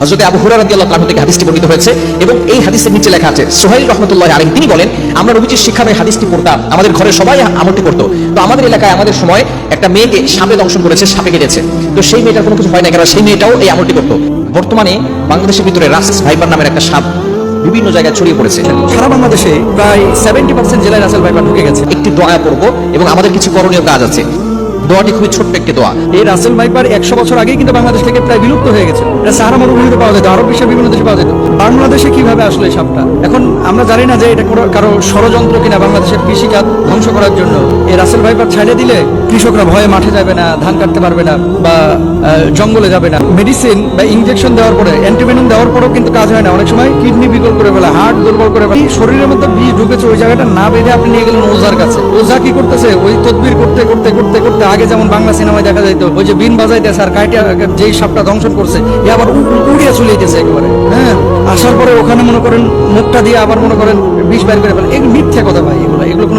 হযরত আবু হুরায়রা রাদিয়াল্লাহু তাআলা থেকে হাদিসটি বর্ণিত হয়েছে এবং এই হাদিসের নিচে লেখা আছে সুহাইল রহমতুল্লাহ আলাইহি তিনি বলেন আমরা নবীজির শিক্ষাময় হাদিসটি পড়তাম। আমাদের ঘরে সবাই আমলটি করতো। তো আমাদের এলাকায় আমাদের সময় একটা মেয়েকে সাপে দংশন করেছে সাপে কেটেছে। তো সেই মেয়েটার কোনো কিছু হয় না কারণ সেই মেয়েটাও এই আমলটি করতো। বর্তমানে বাংলাদেশের ভিতরে রাসেস ভাইবার নামের একটা সাপ বিভিন্ন জায়গায় ছড়িয়ে পড়েছে। সারা বাংলাদেশে প্রায় সেভেন্টি পার্সেন্ট জেলায় রাসেল ভাইপার ঢুকে গেছে। একটি দয়া পড়ব এবং আমাদের কিছু করণীয় কাজ আছে। দোয়াটি খুবই ছোট্ট একটি দোয়া। এই রাসেল ভাইপার একশো বছর আগেই কিন্তু বাংলাদেশ থেকে প্রায় বিলুপ্ত হয়ে গেছে। এটা সাহারা মরুভূমিতে পাওয়া যেত, আরব বিশ্বের বিভিন্ন দেশে পাওয়া যেত। বাংলাদেশে কীভাবে আসলো এই সাপটা? এখন আমরা জানি না যে এটা কোনো কারও ষড়যন্ত্র কিনা বাংলাদেশের কৃষিকাজ ধ্বংস করার জন্য। এই রাসেল ভাইপার ছাড়িয়ে দিলে কৃষকরা ভয়ে মাঠে যাবে না, ধান কাটতে পারবে না বা জঙ্গলে যাবে না। মেডিসিন বা ইনজেকশন দেওয়ার পরে অ্যান্টিভেনম দেওয়ার পরেও কিন্তু কাজ হয় না। অনেক সময় কিডনি বিকল করে ফেলে হার্ট দুর্বল করে ফেলে। শরীরের মধ্যে বিষ ঢুকেছে, ওই জায়গাটা না বেঁধে আপনি নিয়ে গেলেন ওজার কাছে। ওজা কি করতেছে? ওই তদবির করতে করতে করতে করতে আগে যেমন বাংলা সিনেমায় দেখা যাইতো, ওই যে বিন বাজাইতেছে আর কাইটা যেই সাপটা দংশন করছে, এ আবার উড়িয়া উড়িয়ে চলে যেতেছে একেবারে। হ্যাঁ আসার পরে ওখানে মনে করেন মুখটা দিয়ে আবার মনে করেন বিষ বাইর করে ফেলে। এগুলো মিথ্যা কথা ভাই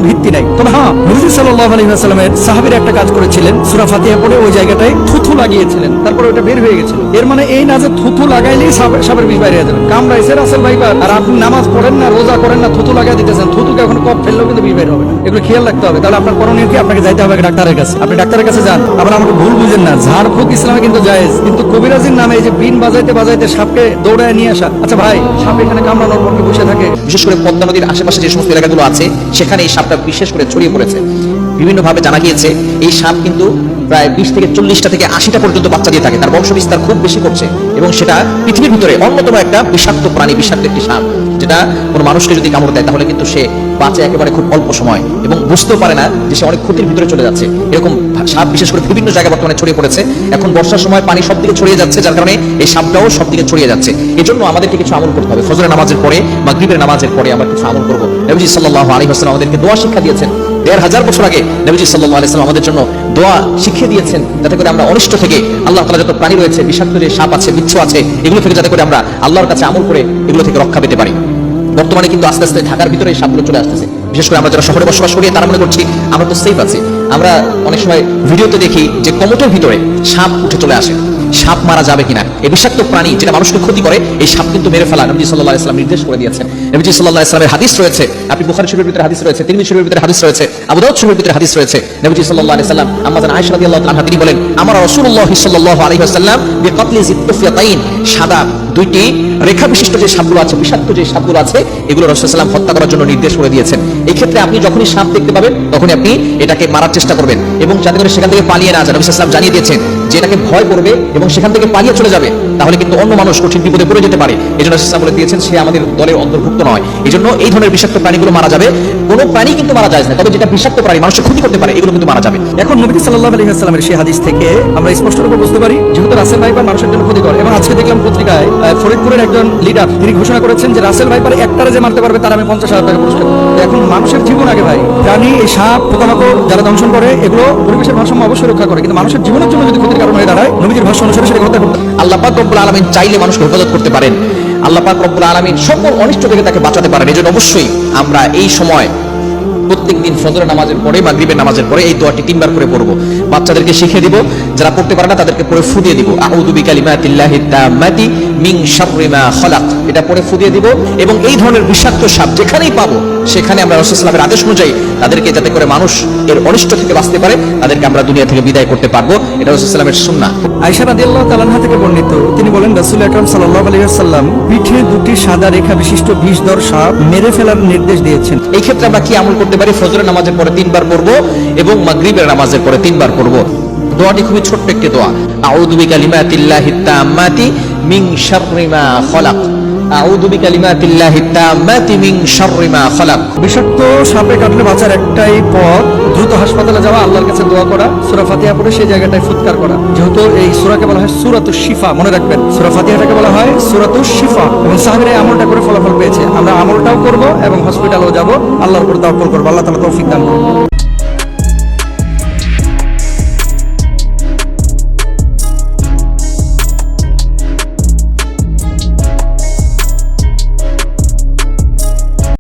কোনো ভিত্তি নাই। তবে হ্যাঁ নবী সাল্লাল্লাহু আলাইহি ওয়াসাল্লামের সাহাবীর একটা কাজ করেছিলেন, সূরা ফাতিহা পড়ে ওই জায়গাটায় থুথু লাগিয়েছিলেন, তারপর ওটা বের হয়ে গেছিল। এর মানে এই না যে থুথু লাগাইলেই সাপ- সাপের বিষ বাইরে যাবে। কামড়াইছে রাসেল ভাইবার আর আপনি নামাজ পড়েন না, রোজা করেন না থুতু লাগাই দিতেছেন থুতুকে এখন কপ ফেললেও কিন্তু বিষ বাইর হবে না। এগুলো খেয়াল রাখতে হবে। তাহলে আপনার করণীয় কি? আপনাকে যাইতে হবে ডাক্তারের কাছে। আপনি ডাক্তারের কাছে যান। আবার আমাকে ভুল বুঝেন না। ঝাড়ফুঁক ইসলামে কিন্তু জায়েজ। কিন্তু কবিরাজির নামে এই যে বিন বাজাইতে বাজাইতে সাপকে দৌড়ায় নিয়ে আসা। আচ্ছা ভাই, সাপ এখানে কামড়ানোর কি বসে থাকে? বিশেষ করে পদ্মা নদীর আশেপাশে যে সমস্ত এলাকাগুলো আছে সেখানে এই সাপটা বিশেষ করে ছড়িয়ে পড়েছে। বিভিন্নভাবে জানা গিয়েছে, এই সাপ কিন্তু প্রায় বিশ থেকে চল্লিশটা থেকে আশিটা পর্যন্ত বাচ্চা দিয়ে থাকে। তার বংশ বিস্তার খুব বেশি করছে এবং সেটা পৃথিবীর ভিতরে অন্যতম একটা বিষাক্ত প্রাণী, বিষাক্ত একটি সাপ। যেটা কোনো মানুষকে যদি কামড় দেয়, তাহলে কিন্তু সে বাঁচে একেবারে খুব অল্প সময় এবং বুঝতেও পারে না যে সে অনেক ক্ষতির ভিতরে চলে যাচ্ছে। এরকম সাপ বিশেষ করে বিভিন্ন জায়গায় বর্তমানে ছড়িয়ে পড়েছে। এখন বর্ষার সময় পানি সব দিকে ছড়িয়ে যাচ্ছে, যার কারণে এই সাপটাও সব দিকে ছড়িয়ে যাচ্ছে। এজন্য আমাদেরকে কিছু আমল করতে হবে। ফজরের নামাজের পরে বা গ্রীবের নামাজের পরে আমরা কিছু আমল করব। নবীজি সাল্লাহ আলী হাসলাম আমাদেরকে দোয়া শিক্ষা দিয়েছেন। দেড় হাজার বছর আগে নবীজি সাল্লাহ আলাইসালাম আমাদের জন্য দোয়া শিখিয়ে দিয়েছেন যাতে করে আমরা অনিষ্ট থেকে আল্লাহ তালা যত প্রাণী রয়েছে, বিষাক্ত যে সাপ আছে, বিচ্ছু আছে, এগুলো থেকে যাতে করে আমরা আল্লাহর কাছে আমল করে এগুলো থেকে রক্ষা পেতে পারি। বর্তমানে কিন্তু আস্তে আস্তে ঢাকার ভিতরে এই সাপগুলো চলে আসতেছে। বিশেষ করে আমরা যারা শহরে বসবাস করি, তারা মনে করছি আমরা তো সেফ আছি। আমরা অনেক সময় ভিডিওতে দেখি যে কমটের ভিতরে সাপ উঠে চলে আসে। সাপ মারা যাবে কিনা? এই বিষাক্ত প্রাণী যেটা মানুষকে ক্ষতি করে, এই সাপ কিন্তু মেরে ফেলা নবী সাল্লাহ ইসলাম নির্দেশ করে দিয়েছেন। নবী সাল্লাহ ইসলামের হাদিস রয়েছে, আপনি বুখারি শরীফের ভিতরে হাদিস রয়েছে, তিরমিজি শরীফের ভিতরে হাদিস রয়েছে, আবু দাউদ শরীফের ভিতরে হাদিস রয়েছে। নবী সাল্লাল্লাহু আলাইহি সাল্লাম আমাদের আয়েশা রাদিয়াল্লাহু তাআলা তিনি বলেন, আমার রাসূলুল্লাহ সাল্লাল্লাহু আলাইহি ওয়াসাল্লাম বিকাতলি জিত্তুফিয়াতাইন সাদা দুইটি রেখা বিশিষ্ট যে সাপগুলো আছে, বিষাক্ত যে সাপগুলো আছে, এগুলো রাসূলুল্লাহ হত্যা করার জন্য নির্দেশ করে দিয়েছেন। এই ক্ষেত্রে আপনি যখনই সাপ দেখতে পাবেন, তখনই আপনি এটাকে মারার চেষ্টা করবেন এবং যাতে করে সেখান থেকে পালিয়ে না নবী সাল্লাল্লাহু জানিয়ে দিয়েছেন যে এটাকে ভয় করবে এবং সেখান থেকে পালিয়ে চলে যাবে, তাহলে কিন্তু অন্য মানুষ কঠিন বিপদে পড়ে যেতে পারে। এই জন্য ইসলাম বলে দিয়েছেন, সে আমাদের দলের অন্তর্ভুক্ত নয়। এই জন্য এই ধরনের বিষাক্ত প্রাণীগুলো মারা যাবে। কোনো প্রাণী কিন্তু মারা যায় না, তবে যেটা বিষাক্ত প্রাণী, মানুষের ক্ষতি করতে পারে, এগুলো কিন্তু মারা যাবে। এখন নবী সাল্লাল্লাহু আলাইহি ওয়াসাল্লামের সেই হাদিস থেকে আমরা স্পষ্ট রূপে বুঝতে পারি, যেহেতু রাসেল ভাইপার মানুষের জন্য ক্ষতিকর, এবং আজকে দেখলাম পত্রিকায় ফরিদপুরের একজন লিডার তিনি ঘোষণা করেছেন যে রাসেল ভাইপার একটারে যে মারতে পারবে তার আমি পঞ্চাশ হাজার টাকা পুরস্কার এখন মানুষের জীবন আগে ভাই। প্রাণী, এই সাপ, পোকামাকড় যারা দংশন করে, এগুলো পরিবেশের ভারসাম্য অবশ্যই রক্ষা করে। কিন্তু মানুষের জীবনের জন্য যদি ক্ষতির কারণ হয়ে দাঁড়ায়, নবীজির ভাষ্য অনুসারে সেটা হত্যা হবে। আল্লাহ পাক রব্বুল আলামিন চাইলে মানুষকে হেফাজত করতে পারেন। আল্লাহ পাক রব্বুল আলামিন সকল অনিষ্ট থেকে তাকে বাঁচাতে পারেন। এজন্য অবশ্যই আমরা এই সময় প্রত্যেক দিন ফজরের নামাজের পরে বা মাগরিবের নামাজের পরে এই দোয়াটি তিনবার করে পড়ব। বাচ্চাদেরকে শিখিয়ে দিব যারা পড়তে পারে না তাদেরকে পড়ে ফুদিয়ে দিব। তাম্মাতি মিন খালাক। এটা পড়ে ফুদিয়ে দিব এবং এই ধরনের বিষাক্ত সাপ যেখানেই পাবো সেখানে আমরা রাসূলুল্লাহ আদেশ অনুযায়ী তাদেরকে যাতে করে মানুষ এর অনিষ্ট থেকে বাঁচতে পারে তাদেরকে আমরা দুনিয়া থেকে বিদায় করতে পারব। এটা সুন্নাহ। আয়েশা রাদিয়াল্লাহু তাআলা থেকে বর্ণিত তিনি বলেন রাসূল আকরাম সাল্লাল্লাহু আলাইহি ওয়াসাল্লাম পিঠে দুটি সাদা রেখা বিশিষ্ট বিষধর সাপ মেরে ফেলার নির্দেশ দিয়েছেন। এই ক্ষেত্রে আমরা কি আমল করতে পারি? ফজরের নামাজের পরে তিনবার পড়ব এবং মাগরিবের নামাজের পরে তিনবার পড়ব দোয়াটি খুবই ছোট্ট একটি দোয়া। আউযু বিকালিমাতিল্লাহি তাম্মাতি মিন শাররি মা খালাক। আউযু বিকালিমাতিল্লাহি তাম্মাতি মিন শাররি মা খালাক। বিষাক্ত সাপে কাটলে বাঁচার একটাই পথ, দ্রুত হাসপাতালে যাওয়া, আল্লাহর কাছে দোয়া করা, সূরা ফাতিহা পড়ে সেই জায়গাটায় ফুৎকার করা। যেহেতু এই সূরাকে বলা হয় সূরাতুশ শিফা, মনে রাখবেন। সূরা ফাতিহাটাকে বলা হয় সূরাতুশ শিফা। এবং সাহাবীরা আমলটা করে ফলাফল পেয়েছে। আমরা আমলটাও করব এবং হসপিটালেও যাব। আল্লাহর উপর তাওয়াক্কুল করব। আল্লাহ তাআলা তৌফিক দান করুন।